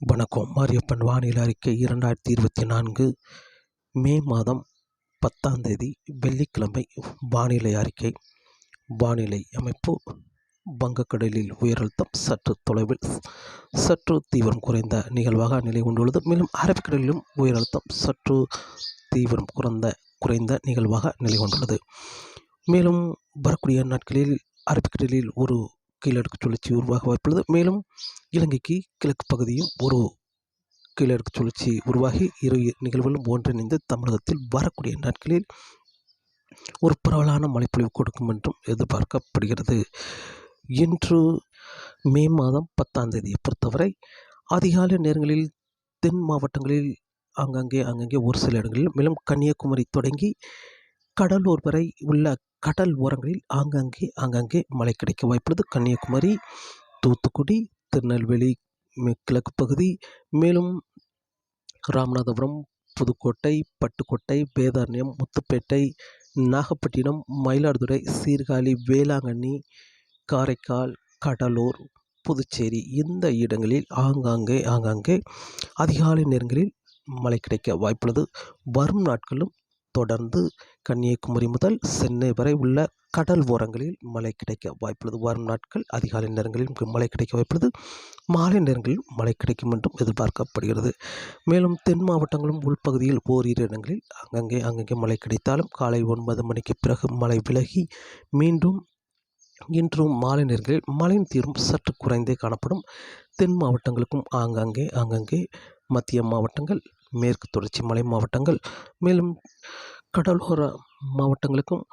வணக்கம். மாரியப்பன் வானிலை அறிக்கை இரண்டாயிரத்தி இருபத்தி நான்கு மே மாதம் பத்தாம் தேதி வெள்ளிக்கிழமை. வானிலை அறிக்கை. வானிலை அமைப்பு. வங்கக்கடலில் உயரழுத்தம் சற்று தொலைவில். சற்று தீவிரம் குறைந்த நிகழ்வாக நிலை கொண்டுள்ளது. மேலும் அரபிக்கடலிலும் உயரழுத்தம் சற்று தீவிரம் குறைந்த குறைந்த நிகழ்வாக நிலை கொண்டுள்ளது. மேலும் வரக்கூடிய நாட்களில் அரபிக்கடலில் ஒரு கீழடுக்கு சுழற்சி உருவாக வாய்ப்புள்ளது. மேலும் இலங்கைக்கு கிழக்கு பகுதியும் ஒரு கீழடுக்கு சுழற்சி உருவாகி இரு நிகழ்வுகளும் ஒன்றிணைந்து தமிழகத்தில் வரக்கூடிய நாட்களில் ஒரு பரவலான மழைப்பொழிவு கொடுக்கும் என்றும் எதிர்பார்க்கப்படுகிறது. இன்று மே மாதம் பத்தாம் தேதியை பொறுத்தவரை அதிகாலை நேரங்களில் தென் மாவட்டங்களில் ஆங்காங்கே அங்கங்கே ஒரு சில இடங்களில் மேலும் கன்னியாகுமரி தொடங்கி கடலூர் வரை உள்ள கடல் ஓரங்களில் ஆங்காங்கே ஆங்காங்கே மழை கிடைக்க வாய்ப்புள்ளது. கன்னியாகுமரி தூத்துக்குடி திருநெல்வேலி கிழக்கு பகுதி மேலும் ராமநாதபுரம் புதுக்கோட்டை பட்டுக்கோட்டை வேதாரண்யம் முத்துப்பேட்டை நாகப்பட்டினம் மயிலாடுதுறை சீர்காழி வேளாங்கண்ணி காரைக்கால் கடலூர் புதுச்சேரி இந்த இடங்களில் ஆங்காங்கே ஆங்காங்கே அதிகாலை நேரங்களில் மழை கிடைக்க வாய்ப்புள்ளது. வரும் நாட்களும் தொடர்ந்து கன்னியாகுமரி முதல் சென்னை வரை உள்ள கடல் ஓரங்களில் மழை கிடைக்க வாய்ப்புள்ளது. வரும் நாட்கள் அதிகாலை நேரங்களில் மழை கிடைக்க வாய்ப்புள்ளது. மாலை நேரங்களில் மழை கிடைக்கும் என்றும் எதிர்பார்க்கப்படுகிறது. மேலும் தென் மாவட்டங்களும் உள்பகுதியில் ஓரிரு இடங்களில் அங்கங்கே அங்கங்கே மழை கிடைத்தாலும் காலை ஒன்பது மணிக்கு பிறகு மழை விலகி மீண்டும் இன்றும் மாலை நேரங்களில் மழையின் தீரும் சற்று குறைந்தே காணப்படும். தென் மாவட்டங்களுக்கும் ஆங்காங்கே ஆங்காங்கே மத்திய மாவட்டங்கள் மேற்கு தொடர்ச்சி மலை மாவட்டங்கள் மேலும் கடலோர மாவட்டங்களுக்கும்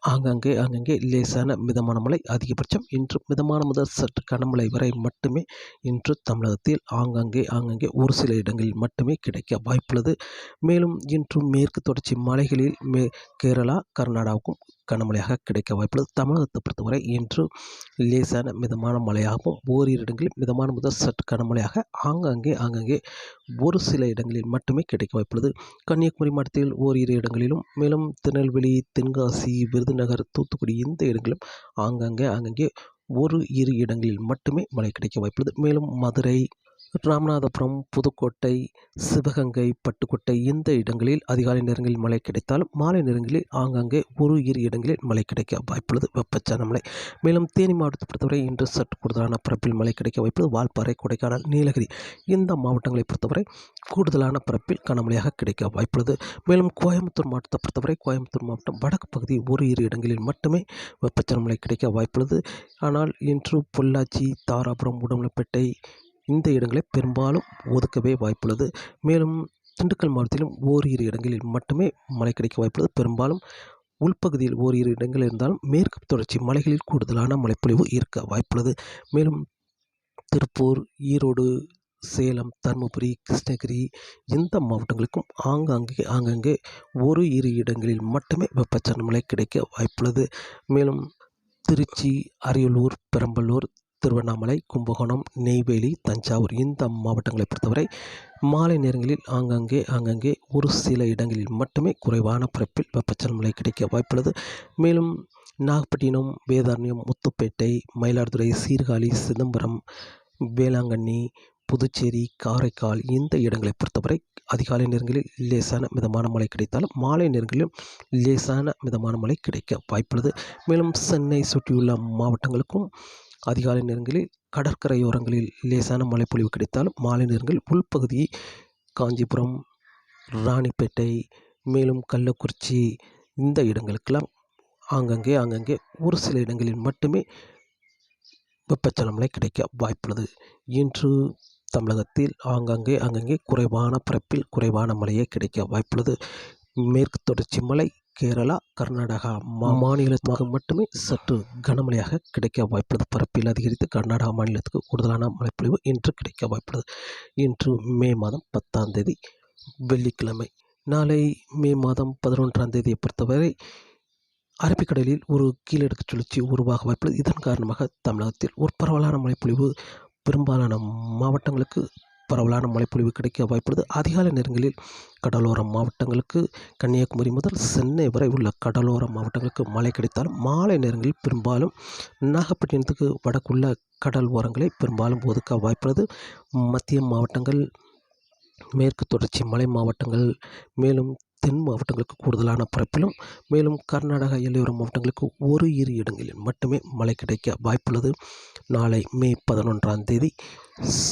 ஆங்காங்கே ஆங்காங்கே லேசான மிதமான மழை அதிகபட்சம் இன்று மிதமான முதல் சற்று கனமழை வரை மட்டுமே இன்று தமிழகத்தில் ஆங்காங்கே ஆங்காங்கே ஒரு சில இடங்களில் மட்டுமே கிடைக்க வாய்ப்புள்ளது. மேலும் இன்று மேற்கு தொடர்ச்சி மலைகளில் மே கேரளா கர்நாடகாவுக்கும் கனமழையாக கிடைக்க வாய்ப்புள்ளது. தமிழகத்தை பொறுத்தவரை இன்று லேசான மிதமான மழையாகவும் ஓரிரு இடங்களில் மிதமான முதல் சற்று கனமழையாக ஆங்காங்கே ஆங்காங்கே ஒரு சில இடங்களில் மட்டுமே கிடைக்க வாய்ப்புள்ளது. கன்னியாகுமரி மாவட்டத்தில் ஓரிரு இடங்களிலும் மேலும் திருநெல்வேலி தென்காசி விருதுநகர் தூத்துக்குடி இந்த இடங்களிலும் ஆங்காங்கே ஆங்காங்கே ஒரு இரு இடங்களில் மட்டுமே மழை கிடைக்க வாய்ப்புள்ளது. மேலும் மதுரை ராமநாதபுரம் புதுக்கோட்டை சிவகங்கை பட்டுக்கோட்டை இந்த இடங்களில் அதிகாலை நேரங்களில் மழை கிடைத்தாலும் மாலை நேரங்களில் ஆங்காங்கே ஒரு இரு இடங்களில் மழை கிடைக்க வாய்ப்புள்ளது. வெப்பச்சலன மழை. மேலும் தேனி மாவட்டத்தை பொறுத்தவரை இன்று சற்று கூடுதலான பரப்பில் மழை கிடைக்க வாய்ப்புள்ளது. வால்பாறை கொடைக்கானல் நீலகிரி இந்த மாவட்டங்களை பொறுத்தவரை கூடுதலான பரப்பில் கனமழையாக கிடைக்க வாய்ப்புள்ளது. மேலும் கோயம்புத்தூர் மாவட்டத்தை பொறுத்தவரை கோயம்புத்தூர் மாவட்டம் வடக்கு பகுதி ஒரு இரு இடங்களில் மட்டுமே வெப்பச்சலன மழை கிடைக்க வாய்ப்புள்ளது. ஆனால் இன்று பொள்ளாச்சி தாராபுரம் உடம்புலப்பேட்டை இந்த இடங்களை பெரும்பாலும் ஒதுக்கவே வாய்ப்புள்ளது. மேலும் திண்டுக்கல் மாவட்டத்திலும் ஓரிரு இடங்களில் மட்டுமே மழை கிடைக்க வாய்ப்புள்ளது. பெரும்பாலும் உள்பகுதியில் ஓரிரு இடங்கள் இருந்தாலும் மேற்கு தொடர்ச்சி மலைகளில் கூடுதலான மழைப்பொழிவு இருக்க வாய்ப்புள்ளது. மேலும் திருப்பூர் ஈரோடு சேலம் தருமபுரி கிருஷ்ணகிரி இந்த மாவட்டங்களுக்கும் ஆங்காங்கே ஆங்காங்கே ஒரு இரு இடங்களில் மட்டுமே வெப்பச்சலன மழை கிடைக்க வாய்ப்புள்ளது. மேலும் திருச்சி அரியலூர் பெரம்பலூர் திருவண்ணாமலை கும்பகோணம் நெய்வேலி தஞ்சாவூர் இந்த மாவட்டங்களை பொறுத்தவரை மாலை நேரங்களில் ஆங்காங்கே ஆங்காங்கே ஒரு சில இடங்களில் மட்டுமே குறைவான பரப்பில் வெப்பச்சலன மழை கிடைக்க வாய்ப்புள்ளது. மேலும் நாகப்பட்டினம் வேதாரண்யம் முத்துப்பேட்டை மயிலாடுதுறை சீர்காழி சிதம்பரம் வேளாங்கண்ணி புதுச்சேரி காரைக்கால் இந்த இடங்களை பொறுத்தவரை அதிகாலை நேரங்களில் லேசான மிதமான மழை கிடைத்தாலும் மாலை நேரங்களிலும் லேசான மிதமான மழை கிடைக்க வாய்ப்புள்ளது. மேலும் சென்னை சுற்றியுள்ள மாவட்டங்களுக்கும் அதிகாலை நேரங்களில் கடற்கரையோரங்களில் லேசான மழைப்பொழிவு கிடைத்தாலும் மாலை நேரங்களில் உள்பகுதி காஞ்சிபுரம் ராணிப்பேட்டை மேலும் கள்ளக்குறிச்சி இந்த இடங்களுக்கெல்லாம் ஆங்கங்கே ஆங்கங்கே ஒரு சில இடங்களில் மட்டுமே வெப்பச்சலமலை கிடைக்க வாய்ப்புள்ளது. இன்று தமிழகத்தில் ஆங்காங்கே அங்கங்கே குறைவான பரப்பில் குறைவான மழையே கிடைக்க வாய்ப்புள்ளது. மேற்கு தொடர்ச்சி மலை கேரளா கர்நாடகா மா- மாநிலத்துக்கு மட்டுமே சற்று கனமழையாக கிடைக்க வாய்ப்புள்ளது. பரப்பில் அதிகரித்து கர்நாடகா மாநிலத்துக்கு கூடுதலான மழைப்பொழிவு இன்று கிடைக்க வாய்ப்புள்ளது. இன்று மே மாதம் பத்தாம் தேதி வெள்ளிக்கிழமை. நாளை மே மாதம் பதினொன்றாம் தேதியை பொறுத்தவரை அரபிக்கடலில் ஒரு கீழடுக்கு சுழற்சி உருவாக வாய்ப்புள்ளது. இதன் காரணமாக தமிழகத்தில் ஒரு பரவலான மழைப்பொழிவு பெரும்பாலான மாவட்டங்களுக்கு பரவலான மழைப்பொழிவு கிடைக்க வாய்ப்புள்ளது. அதிகாலை நேரங்களில் கடலோர மாவட்டங்களுக்கு கன்னியாகுமரி முதல் சென்னை வரை உள்ள கடலோர மாவட்டங்களுக்கு மழை கிடைத்தாலும் மாலை நேரங்களில் பெரும்பாலும் நாகப்பட்டினத்துக்கு வடக்குள்ள கடல் ஓரங்களை பெரும்பாலும் ஒதுக்க வாய்ப்புள்ளது. மத்திய மாவட்டங்கள் மேற்கு தொடர்ச்சி மலை மாவட்டங்கள் மேலும் தென் மாவட்டங்களுக்கு கூடுதலான பரப்பிலும் மேலும் கர்நாடகா எல்லையோர மாவட்டங்களுக்கு ஒரு இரு இடங்களில் மட்டுமே மழை கிடைக்க வாய்ப்புள்ளது. நாளை மே பதினொன்றாம் தேதி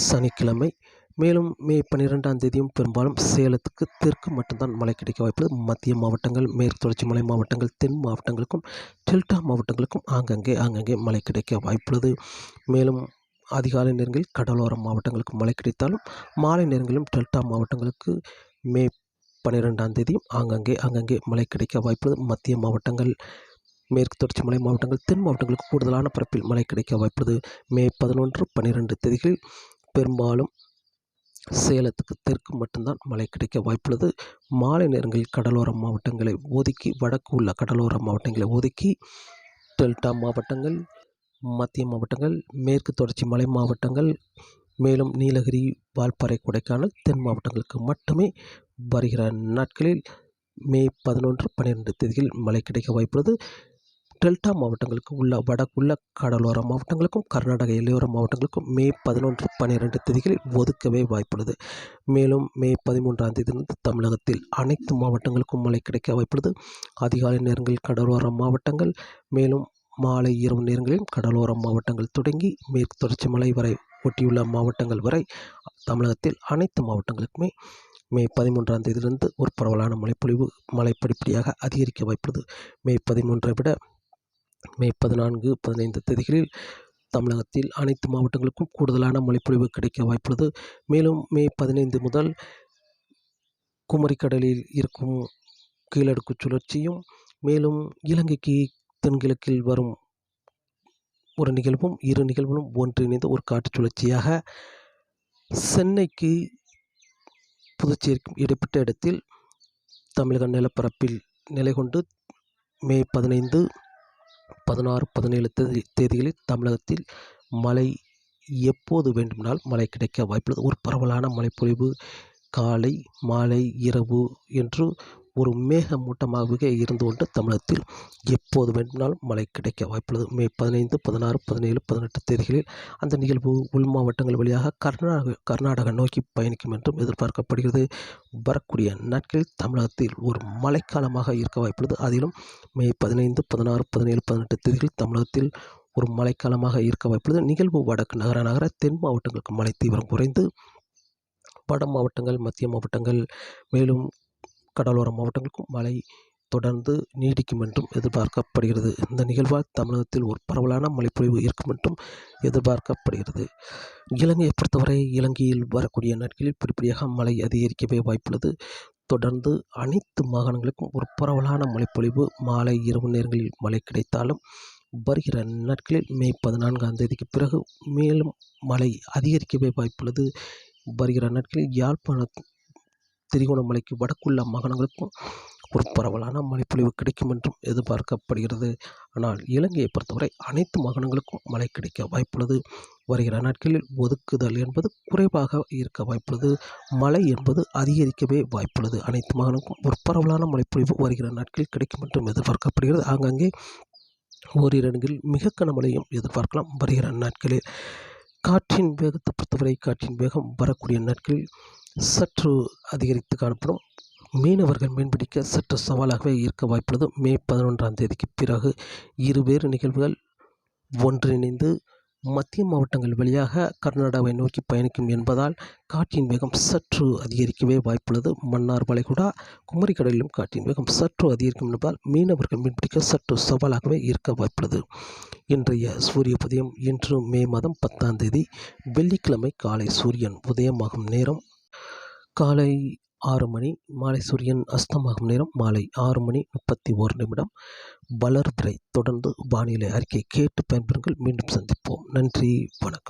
சனிக்கிழமை மேலும் மே பன்னிரெண்டாம் தேதியும் பெரும்பாலும் சேலத்துக்கு தெற்கு மட்டும்தான் மழை கிடைக்க வாய்ப்புள்ளது. மத்திய மாவட்டங்கள் மேற்கு தொடர்ச்சி மலை மாவட்டங்கள் தென் மாவட்டங்களுக்கும் டெல்டா மாவட்டங்களுக்கும் ஆங்கங்கே ஆங்கங்கே மழை கிடைக்க வாய்ப்புள்ளது. மேலும் அதிகாலை நேரங்களில் கடலோர மாவட்டங்களுக்கு மழை கிடைத்தாலும் மாலை நேரங்களிலும் டெல்டா மாவட்டங்களுக்கு மே பன்னிரெண்டாம் தேதியும் ஆங்கங்கே ஆங்கங்கே மழை கிடைக்க வாய்ப்புள்ளது. மத்திய மாவட்டங்கள் மேற்கு தொடர்ச்சி மலை மாவட்டங்கள் தென் மாவட்டங்களுக்கு கூடுதலான பரப்பில் மழை கிடைக்க வாய்ப்புள்ளது. மே பதினொன்று பன்னிரெண்டு தேதிகளில் பெரும்பாலும் சேலத்துக்கு தெற்கு மட்டும்தான் மழை கிடைக்க வாய்ப்புள்ளது. மாலை நேரங்களில் கடலோர மாவட்டங்களை ஒதுக்கி வடக்கு உள்ள கடலோர மாவட்டங்களை ஒதுக்கி டெல்டா மாவட்டங்கள் மத்திய மாவட்டங்கள் மேற்கு தொடர்ச்சி மலை மாவட்டங்கள் மேலும் நீலகிரி வால்பாறை கொடைக்கானல் தென் மாவட்டங்களுக்கு மட்டுமே வருகிற நாட்களில் மே பதினொன்று பன்னிரெண்டு தேதியில் மழை கிடைக்க வாய்ப்புள்ளது. டெல்டா மாவட்டங்களுக்கு உள்ள வடக்குள்ள கடலோர மாவட்டங்களுக்கும் கர்நாடக எல்லையோர மாவட்டங்களுக்கும் மே பதினொன்று பன்னிரெண்டு தேதிகளில் ஒதுக்கவே வாய்ப்புள்ளது. மேலும் மே பதிமூன்றாம் தேதியிலிருந்து தமிழகத்தில் அனைத்து மாவட்டங்களுக்கும் மழை கிடைக்க வாய்ப்புள்ளது. அதிகாலை நேரங்களில் கடலோர மாவட்டங்கள் மேலும் மாலை இரவு நேரங்களிலும் கடலோர மாவட்டங்கள் தொடங்கி மேற்கு தொடர்ச்சி மலை வரை ஒட்டியுள்ள மாவட்டங்கள் வரை தமிழகத்தில் அனைத்து மாவட்டங்களுக்குமே மே பதிமூன்றாம் தேதியிலிருந்து ஒரு பரவலான மழைப்பொழிவு மழை படிப்படியாக அதிகரிக்க வாய்ப்புள்ளது. மே பதிமூன்றை விட மே பதினான்கு பதினைந்து தேதிகளில் தமிழகத்தில் அனைத்து மாவட்டங்களுக்கும் கூடுதலான மழைப்பொழிவு கிடைக்க வாய்ப்புள்ளது. மேலும் மே பதினைந்து முதல் குமரிக்கடலில் இருக்கும் கீழடுக்கு சுழற்சியும் மேலும் இலங்கைக்கு தென்கிழக்கில் வரும் ஒரு நிகழ்வும் இரு நிகழ்வுகளும் ஒன்றிணைந்து ஒரு காற்று சுழற்சியாக சென்னைக்கு புதுச்சேரிக்கும் இடைப்பட்ட இடத்தில் தமிழக நிலப்பரப்பில் நிலை கொண்டு மே பதினைந்து பதினாறு பதினேழு தேதி தேதிகளில் தமிழகத்தில் மழை எப்போது வேண்டுமானால் மழை கிடைக்க வாய்ப்புள்ளது. ஒரு பரவலான மழைப்பொழிவு காலை மாலை இரவு என்று ஒரு மேகமூட்டமாகவே இருந்து கொண்டு தமிழகத்தில் எப்போது வேண்டுமானாலும் மழை கிடைக்க வாய்ப்புள்ளது. மே பதினைந்து பதினாறு பதினேழு பதினெட்டு தேதிகளில் அந்த நிகழ்வு உள் மாவட்டங்கள் வழியாக கர்நாடக கர்நாடகா நோக்கி பயணிக்கும் என்றும் எதிர்பார்க்கப்படுகிறது. வரக்கூடிய நாட்களில் தமிழகத்தில் ஒரு மழைக்காலமாக இருக்க வாய்ப்புள்ளது. அதிலும் மே பதினைந்து பதினாறு பதினேழு பதினெட்டு தேதிகளில் தமிழகத்தில் ஒரு மழைக்காலமாக இருக்க வாய்ப்புள்ளது. நிகழ்வு வடக்கு நகர நகர தென் மாவட்டங்களுக்கு மழை தீவிரம் குறைந்து வட மாவட்டங்கள் மத்திய மாவட்டங்கள் மேலும் கடலோர மாவட்டங்களுக்கும் மழை தொடர்ந்து நீடிக்கும் என்றும் எதிர்பார்க்கப்படுகிறது. இந்த நிகழ்வால் தமிழகத்தில் ஒரு பரவலான மழைப்பொழிவு இருக்கும் என்றும் எதிர்பார்க்கப்படுகிறது. இலங்கையை பொறுத்தவரை இலங்கையில் வரக்கூடிய நாட்களில் படிப்படியாக மழை அதிகரிக்கவே வாய்ப்புள்ளது. தொடர்ந்து அனைத்து மாகாணங்களுக்கும் ஒரு பரவலான மழைப்பொழிவு மாலை இரவு நேரங்களில் மழை கிடைத்தாலும் வருகிற நாட்களில் மே பதினான்காம் தேதிக்கு பிறகு மேலும் மழை அதிகரிக்கவே வாய்ப்புள்ளது. வருகிற நாட்களில் யாழ்ப்பாண திருகோணமலைக்கு வடக்குள்ள மாகாணங்களுக்கும் ஒரு பரவலான மழைப்பொழிவு கிடைக்கும் என்றும் எதிர்பார்க்கப்படுகிறது. ஆனால் இலங்கையை பொறுத்தவரை அனைத்து மாகாணங்களுக்கும் மழை கிடைக்க வாய்ப்புள்ளது. வருகிற நாட்களில் ஒதுக்குதல் என்பது குறைவாக இருக்க வாய்ப்புள்ளது. மழை என்பது அதிகரிக்கவே வாய்ப்புள்ளது. அனைத்து மாகாணங்களுக்கும் ஒரு பரவலான மழைப்பொழிவு வருகிற நாட்களில் கிடைக்கும் என்றும் எதிர்பார்க்கப்படுகிறது. ஆங்காங்கே ஓரிரு இடங்களில் மிக கனமழையும் எதிர்பார்க்கலாம் வருகிற நாட்களில். காற்றின் வேகத்தை பொறுத்தவரை காற்றின் வேகம் வரக்கூடிய நாட்களில் சற்று அதிகரித்து காணப்படும். மீனவர்கள் மீன்பிடிக்க சற்று சவாலாகவே இருக்க வாய்ப்புள்ளது. மே பதினொன்றாம் தேதிக்கு பிறகு இருவேறு நிகழ்வுகள் ஒன்றிணைந்து மத்திய மாவட்டங்கள் வழியாக கர்நாடகாவை நோக்கி பயணிக்கும் என்பதால் காற்றின் வேகம் சற்று அதிகரிக்கவே வாய்ப்புள்ளது. மன்னார் வளைகுடா குமரிக்கடலிலும் காற்றின் வேகம் சற்று அதிகரிக்கும் என்பதால் மீனவர்கள் மீன்பிடிக்க சற்று சவாலாகவே இருக்க வாய்ப்புள்ளது. இன்றைய சூரிய உதயம் இன்று மே மாதம் பத்தாம் தேதி. வெள்ளிக்கிழமை காலை சூரியன் உதயமாகும் நேரம் காலை ஆறு மணி மாலை சூரியன் அஸ்தமாகும் நேரம் மாலை ஆறு மணி முப்பத்தி ஓரு நிமிடம். வளர்பிறை தொடர்ந்து வானிலை அறிக்கை கேட்டு பயன்பெறுங்கள். மீண்டும் சந்திப்போம். நன்றி வணக்கம்.